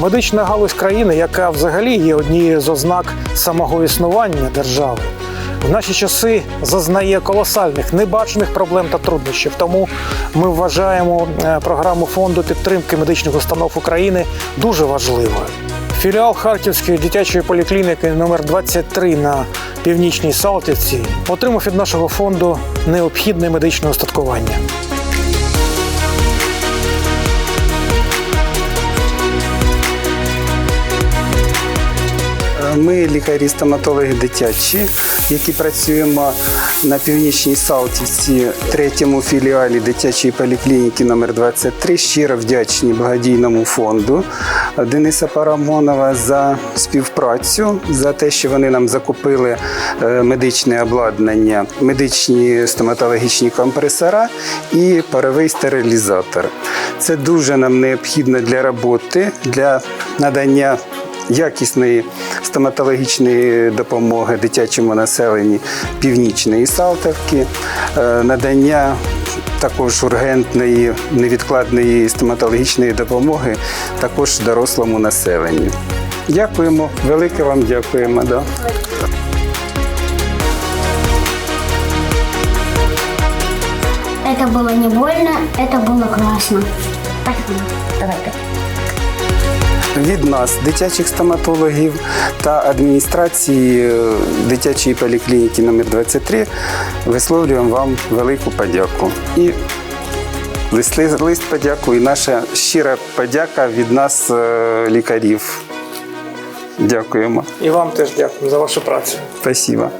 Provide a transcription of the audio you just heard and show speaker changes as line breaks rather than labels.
Медична галузь країни, яка взагалі є однією з ознак самого існування держави, в наші часи зазнає колосальних небачених проблем та труднощів. Тому ми вважаємо е, програму фонду підтримки медичних установ України дуже важливою. Філіал Харківської дитячої поліклініки номер 23 на північній Салтівці отримав від нашого фонду необхідне медичне устаткування.
Ми лікарі-стоматологи дитячі, які працюємо на північній Салтівці, третьому філіалі дитячої поліклініки номер 23 Щиро вдячні благодійному фонду Дениса Парамонова за співпрацю, за те, що вони нам закупили е, медичне обладнання, медичні стоматологічні компресора і паровий стерилізатор. Це дуже нам необхідно для роботи, для надання якісної стоматологічної допомоги дитячому населенні північної Салтівки, е, надання також ургентної невідкладної стоматологічної допомоги також дорослому населенню. Дякуємо, велике вам дякуємо. Да.
Это было не больно, это было классно. Спасибо. Давайте.
Від нас, дитячих стоматологів та адміністрації е, дитячої поліклініки номер 23 висловлюємо вам велику подяку. І лист, лист подяку і наша щира подяка від нас, е, лікарів. Дякуємо.
І вам теж дякую за вашу працю.
Спасибо.